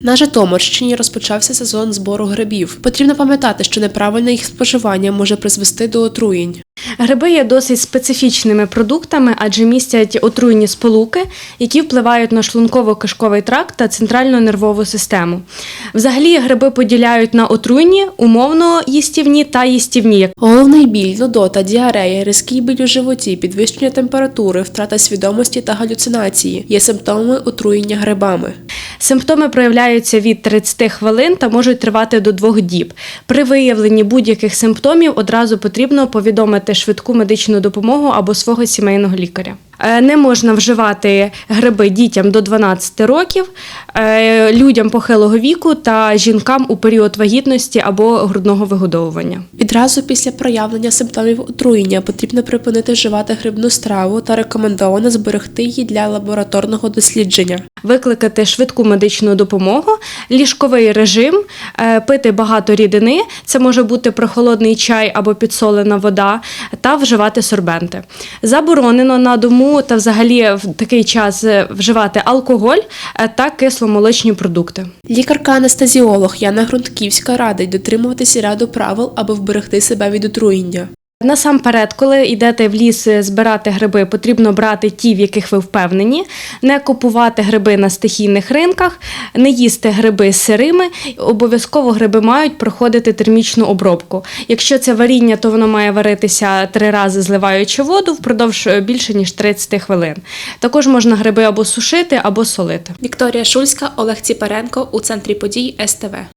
На Житомирщині розпочався сезон збору грибів. Потрібно пам'ятати, що неправильне їх споживання може призвести до отруєнь. Гриби є досить специфічними продуктами, адже містять отруйні сполуки, які впливають на шлунково-кишковий тракт та центральну нервову систему. Взагалі, гриби поділяють на отруйні, умовно їстівні та їстівні. Головний біль, нудота, діарея, різкий біль у животі, підвищення температури, втрата свідомості та галюцинації є симптомами отруєння грибами. Симптоми проявляються від 30 хвилин та можуть тривати до двох діб. При виявленні будь-яких симптомів одразу потрібно повідомити швидку медичну допомогу або свого сімейного лікаря. Е, Не можна вживати гриби дітям до 12 років, е, людям похилого віку та жінкам у період вагітності або грудного вигодовування. Відразу після проявлення симптомів отруєння потрібно припинити вживати грибну страву та рекомендовано зберегти її для лабораторного дослідження. Викликати швидку медичну допомогу, ліжковий режим, е, пити багато рідини, це може бути прохолодний чай або підсолена вода, та вживати сорбенти. Заборонено на дому та взагалі в такий час е, вживати алкоголь е, та кисломолочні продукти. Лікарка-анестезіолог Яна Грунтківська радить дотримуватися ряду правил, аби вберегти себе від отруєння. Насамперед, коли йдете в ліс е, збирати гриби, потрібно брати ті, в яких ви впевнені, не купувати гриби на стихійних ринках, не їсти гриби сирими. Обов'язково гриби мають проходити термічну обробку. Якщо це варіння, то воно має варитися три рази, зливаючи воду впродовж е, більше ніж 30 хвилин. Також можна гриби або сушити, або солити. Вікторія Шульська, Олег Ціпаренко у центрі подій СТВ.